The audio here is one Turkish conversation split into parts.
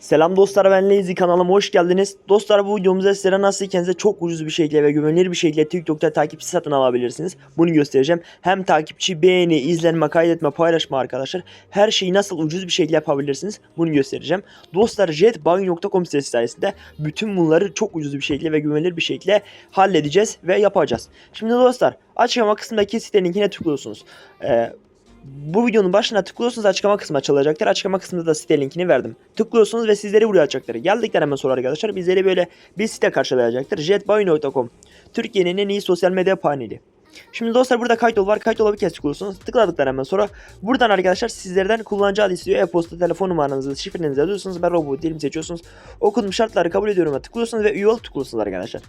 Selam dostlar ben Lazy kanalıma hoş geldiniz. Dostlar bu videomuzda sizlere nasıl kendinize çok ucuz bir şekilde ve güvenilir bir şekilde TikTok'ta takipçi satın alabilirsiniz. Bunu göstereceğim. Hem takipçi, beğeni, izlenme, kaydetme, paylaşma arkadaşlar. Her şeyi nasıl ucuz bir şekilde yapabilirsiniz. Bunu göstereceğim. Dostlar jetbuying.com sitesi sayesinde bütün bunları çok ucuz bir şekilde ve güvenilir bir şekilde halledeceğiz ve yapacağız. Şimdi dostlar açıklama kısmındaki sitenin linkine tıklıyorsunuz. Ee, bu videonun başına tıklıyorsunuz açıklama kısmı açılacaktır. Açıklama kısmında da site linkini verdim. Tıklıyorsunuz ve sizleri buraya açacaktır. Geldikten hemen sonra arkadaşlar bizleri böyle bir site karşılayacaktır. jetbuy.com Türkiye'nin en iyi sosyal medya paneli. Şimdi dostlar burada kayıt ol var. Kayıt ola bir kez tıklıyorsunuz. Tıkladıktan hemen sonra buradan arkadaşlar sizlerden kullanıcı adı istiyor. E-posta, telefon numaranızı, şifrenizi yazıyorsunuz. Ben robot dilim seçiyorsunuz. Okudum şartları kabul ediyorum. Tıklıyorsunuz ve üye ol tıklıyorsunuz arkadaşlar.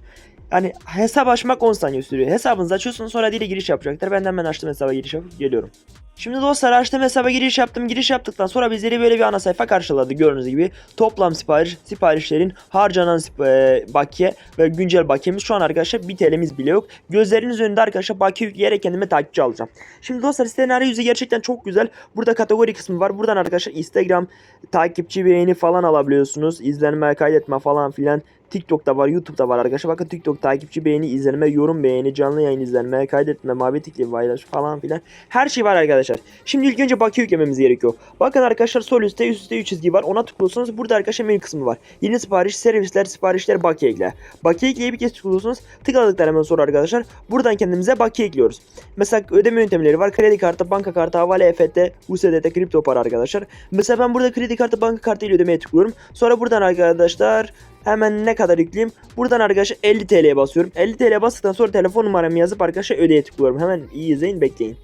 Yani hesap açmak 10 saniye sürüyor. Hesabınızı açıyorsunuz sonra dile giriş yapacaktır. Ben de hemen açtım hesaba giriş yapıp geliyorum. Şimdi dostlar açtım hesaba giriş yaptım. Giriş yaptıktan sonra bizleri böyle bir ana sayfa karşıladı. Gördüğünüz gibi toplam sipariş, siparişlerin harcanan sip- e, bakiye ve güncel bakiyemiz şu an arkadaşlar 1 TL'miz bile yok. Gözleriniz önünde arkadaşlar bakiye yükleyerek kendime takipçi alacağım. Şimdi dostlar sitenin arayüzü gerçekten çok güzel. Burada kategori kısmı var. Buradan arkadaşlar Instagram takipçi beğeni falan alabiliyorsunuz. İzlenme, kaydetme falan filan. TikTok'ta var, YouTube'da var arkadaşlar. Bakın TikTok takipçi beğeni, izlenme, yorum beğeni, canlı yayın izlenme, kaydetme, mavi tikli paylaş falan filan. Her şey var arkadaşlar. Şimdi ilk önce bakiye yüklememiz gerekiyor. Bakın arkadaşlar sol üstte üst üstte 3 çizgi var. Ona tıklıyorsunuz. Burada arkadaşlar menü kısmı var. Yeni sipariş, servisler, siparişler, bakiye ekle. Bakiye ekleye bir kez tıklıyorsunuz. Tıkladıktan hemen sonra arkadaşlar buradan kendimize bakiye ekliyoruz. Mesela ödeme yöntemleri var. Kredi kartı, banka kartı, havale, EFT, USDT, kripto para arkadaşlar. Mesela ben burada kredi kartı, banka kartı ile ödemeye tıklıyorum. Sonra buradan arkadaşlar Hemen ne kadar yükleyeyim? Buradan arkadaşlar 50 TL'ye basıyorum. 50 TL'ye bastıktan sonra telefon numaramı yazıp arkadaşlar ödeye tıklıyorum. Hemen iyi izleyin bekleyin.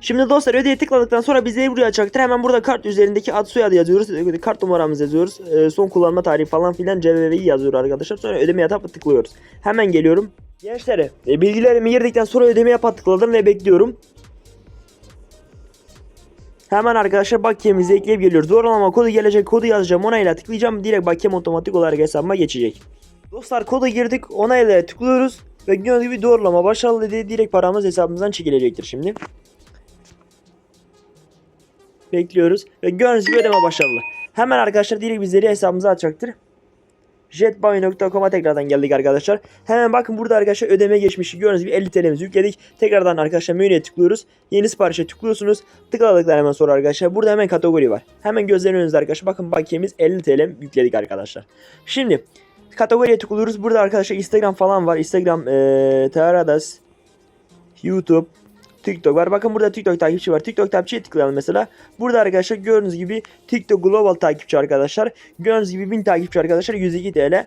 Şimdi dostlar ödeye tıkladıktan sonra bizi buraya açacaktır. Hemen burada kart üzerindeki ad soyadı yazıyoruz. Kart numaramızı yazıyoruz. Ee, son kullanma tarihi falan filan CVV'yi yazıyor arkadaşlar. Sonra ödeme yapıp tıklıyoruz. Hemen geliyorum. Gençler e, bilgilerimi girdikten sonra ödeme yap tıkladım ve bekliyorum. Hemen arkadaşlar bakiyemizi ekleyip geliyoruz. Doğrulama kodu gelecek. Kodu yazacağım. Onayla tıklayacağım. Direkt bakiyem otomatik olarak hesabıma geçecek. Dostlar kodu girdik. Onayla tıklıyoruz. Ve gördüğünüz gibi doğrulama başarılı dedi. Direkt paramız hesabımızdan çekilecektir şimdi. Bekliyoruz. Ve gördüğünüz gibi ödeme başarılı. Hemen arkadaşlar direkt bizleri hesabımıza açacaktır. Jetbuy.com'a tekrardan geldik arkadaşlar. Hemen bakın burada arkadaşlar ödeme geçmişi gördüğünüz gibi 50 TL'mizi yükledik. Tekrardan arkadaşlar menüye tıklıyoruz. Yeni siparişe tıklıyorsunuz. Tıkladıktan hemen sonra arkadaşlar burada hemen kategori var. Hemen gözlerin önünüzde arkadaşlar bakın bakiyemiz 50 TL yükledik arkadaşlar. Şimdi kategoriye tıklıyoruz. Burada arkadaşlar Instagram falan var. Instagram ee, Teradas YouTube TikTok var. Bakın burada TikTok takipçi var. TikTok takipçiye tıklayalım mesela. Burada arkadaşlar gördüğünüz gibi TikTok Global takipçi arkadaşlar. Gördüğünüz gibi 1000 takipçi arkadaşlar 102 TL.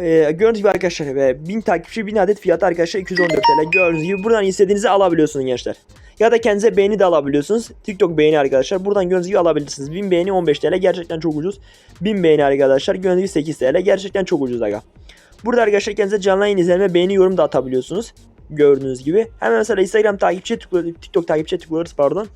Ee, gördüğünüz gibi arkadaşlar e, 1000 takipçi 1000 adet fiyatı arkadaşlar 214 TL. Gördüğünüz gibi buradan istediğinizi alabiliyorsunuz gençler. Ya da kendinize beğeni de alabiliyorsunuz. TikTok beğeni arkadaşlar. Buradan gördüğünüz gibi alabilirsiniz. 1000 beğeni 15 TL. Gerçekten çok ucuz. 1000 beğeni arkadaşlar. Gördüğünüz gibi 8 TL. Gerçekten çok ucuz aga. Burada arkadaşlar kendinize canlı yayın izleme, beğeni, yorum da atabiliyorsunuz. Gördüğünüz gibi. Hemen mesela Instagram takipçiye tıklıyoruz. TikTok takipçiye tıklıyoruz pardon.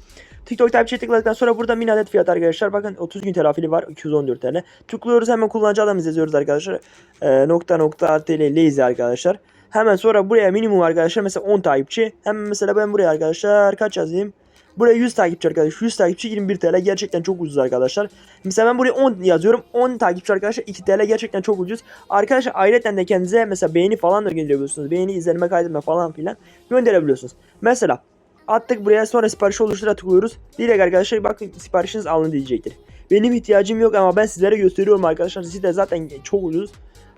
TikTok takipçiye tıkladıktan sonra burada 1000 adet fiyat arkadaşlar. Bakın 30 gün telafili var. 214 TL. Tıklıyoruz hemen kullanıcı adımızı yazıyoruz arkadaşlar. Ee, nokta nokta RTL lazy arkadaşlar. Hemen sonra buraya minimum arkadaşlar mesela 10 takipçi. Hemen mesela ben buraya arkadaşlar kaç yazayım? Buraya 100 takipçi arkadaşlar. 100 takipçi 21 TL. Gerçekten çok ucuz arkadaşlar. Mesela ben buraya 10 yazıyorum. 10 takipçi arkadaşlar 2 TL gerçekten çok ucuz. Arkadaşlar ayrıca de kendinize mesela beğeni falan da gönderebiliyorsunuz. Beğeni, izlenme, kaydetme falan filan gönderebiliyorsunuz. Mesela attık buraya sonra sipariş oluştura tıklıyoruz. Direkt arkadaşlar bakın siparişiniz alındı diyecektir. Benim ihtiyacım yok ama ben sizlere gösteriyorum arkadaşlar. Site zaten çok ucuz.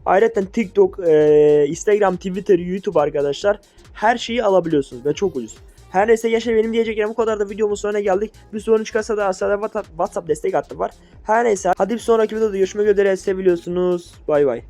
Ayrıca TikTok, e, Instagram, Twitter, YouTube arkadaşlar her şeyi alabiliyorsunuz ve çok ucuz. Her neyse gençler benim diyeceklerim bu kadar da videomun sonuna geldik. Bir sorun çıkarsa da aşağıda WhatsApp, destek hattı var. Her neyse hadi bir sonraki videoda görüşmek üzere seviyorsunuz. Bay bay.